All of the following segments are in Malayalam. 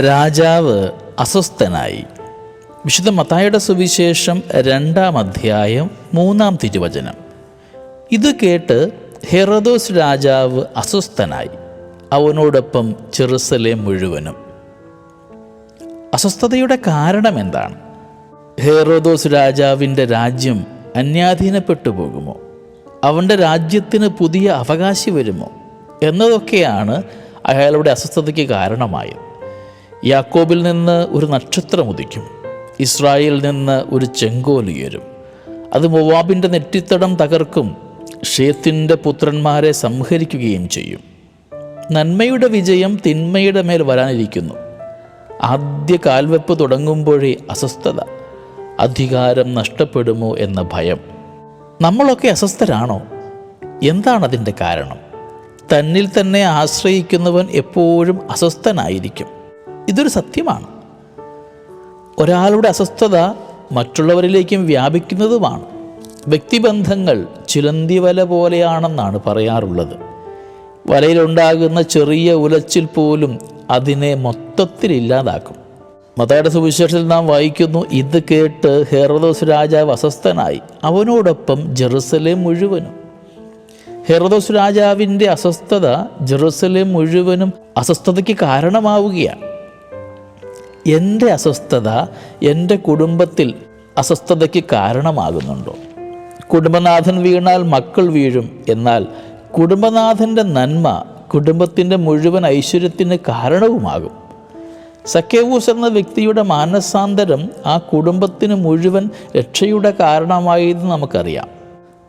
രാജാവ് അസ്വസ്ഥനായി. വിശുദ്ധ മത്തായുടെ സുവിശേഷം രണ്ടാം അധ്യായം മൂന്നാം തിരുവചനം. ഇത് കേട്ട് ഹെറദോസ് രാജാവ് അസ്വസ്ഥനായി. അവനോടൊപ്പം ചെറുസലെ മുഴുവനും. അസ്വസ്ഥതയുടെ കാരണം എന്താണ്? ഹെറോദോസ് രാജാവിന്റെ രാജ്യം അന്യാധീനപ്പെട്ടു പോകുമോ? അവന്റെ രാജ്യത്തിന് പുതിയ അവകാശി വരുമോ? എന്നതൊക്കെയാണ് അയാളുടെ അസ്വസ്ഥതയ്ക്ക് കാരണമായത്. യാക്കോബിൽ നിന്ന് ഒരു നക്ഷത്രം ഉദിക്കും. ഇസ്രായേലിൽ നിന്ന് ഒരു ചെങ്കോൽ ഉയരും. അത് മൊവാബിന്റെ നെറ്റിത്തടം തകർക്കും. ഷേത്തിന്റെ പുത്രന്മാരെ സംഹരിക്കുകയും ചെയ്യും. നന്മയുടെ വിജയം തിന്മയുടെ മേൽ വരാനിരിക്കുന്നു. ആദ്യ കാൽവെപ്പ് തുടങ്ങുമ്പോഴേ അസ്വസ്ഥത അധികാരം നഷ്ടപ്പെടുമോ എന്ന ഭയം. നമ്മളൊക്കെ അസ്വസ്ഥരാണോ? എന്താണ് അതിന്റെ കാരണം? തന്നിൽ തന്നെ ആശ്രയിക്കുന്നവൻ എപ്പോഴും അസ്വസ്ഥനായിരിക്കും. ഇതൊരു സത്യമാണ്. ഒരാളുടെ അസ്വസ്ഥത മറ്റുള്ളവരിലേക്കും വ്യാപിക്കുന്നതുമാണ്. വ്യക്തിബന്ധങ്ങൾ ചിലന്തി വല പോലെയാണെന്നാണ് പറയാറുള്ളത്. വലയിലുണ്ടാകുന്ന ചെറിയ ഉലച്ചിൽ പോലും അതിനെ മൊത്തത്തിൽ ഇല്ലാതാക്കും. മതയുടെ സുവിശേഷത്തിൽ നാം വായിക്കുന്നു ഇത് കേട്ട് ഹെറദോസ് രാജാവ് അസ്വസ്ഥനായി അവനോടൊപ്പം ജെറുസലേം മുഴുവനും. ഹെറദോസ് രാജാവിന്റെ അസ്വസ്ഥത ജെറുസലേം മുഴുവനും അസ്വസ്ഥതയ്ക്ക് കാരണമാവുകയാണ്. എന്റെ അസ്വസ്ഥത എന്റെ കുടുംബത്തിൽ അസ്വസ്ഥതയ്ക്ക് കാരണമാകുന്നുണ്ടോ? കുടുംബനാഥൻ വീണാൽ മക്കൾ വീഴും എന്നാൽ കുടുംബനാഥന്റെ നന്മ കുടുംബത്തിന്റെ മുഴുവൻ ഐശ്വര്യത്തിന് കാരണവുമാകും. സക്കേവൂസ് എന്ന വ്യക്തിയുടെ മാനസാന്തരം ആ കുടുംബത്തിന് മുഴുവൻ രക്ഷയുടെ കാരണമായെന്ന് നമുക്കറിയാം.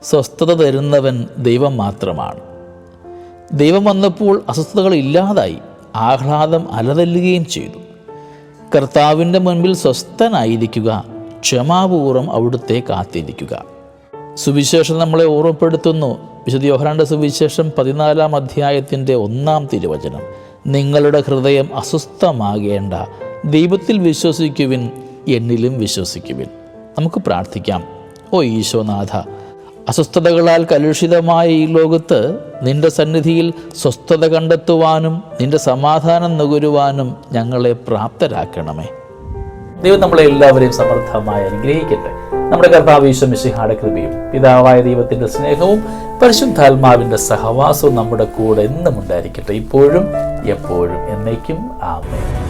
സ്വസ്ഥത തരുന്നവൻ ദൈവം മാത്രമാണ്. ദൈവം വന്നപ്പോൾ അസ്വസ്ഥതകൾ ഇല്ലാതായി. ആഹ്ലാദം അലതല്ലുകയും ചെയ്തു. കർത്താവിന്റെ മുൻപിൽ സ്വസ്ഥനായിരിക്കുക ക്ഷമാപൂർവം അവിടുത്തെ കാത്തിരിക്കുക. സുവിശേഷം നമ്മളെ ഓർമ്മപ്പെടുത്തുന്നു. വിശുദ്ധ യോഹനാന്റെ സുവിശേഷം പതിനാലാം അധ്യായത്തിന്റെ ഒന്നാം തിരുവചനം. നിങ്ങളുടെ ഹൃദയം അസ്വസ്ഥമാകേണ്ട ദൈവത്തിൽ വിശ്വസിക്കുവിൻ എന്നിലും വിശ്വസിക്കുവിൻ. നമുക്ക് പ്രാർത്ഥിക്കാം. ഓ ഈശോനാഥ അസ്വസ്ഥതകളാൽ കലുഷിതമായ ഈ ലോകത്ത് നിന്റെ സന്നിധിയിൽ സ്വസ്ഥത കണ്ടെത്തുവാനും നിന്റെ സമാധാനം നുകരുവാനും ഞങ്ങളെ പ്രാപ്തരാക്കണമേ. ദൈവം നമ്മളെ എല്ലാവരെയും സമർത്ഥമായി അനുഗ്രഹിക്കട്ടെ. നമ്മുടെ കർത്താവ് ഈശ്വമിശിഹാടെ കൃപയും പിതാവായ ദൈവത്തിന്റെ സ്നേഹവും പരിശുദ്ധാത്മാവിന്റെ സഹവാസവും നമ്മുടെ കൂടെ എന്നും ഉണ്ടായിരിക്കട്ടെ. ഇപ്പോഴും എപ്പോഴും എന്നേക്കും. ആമേ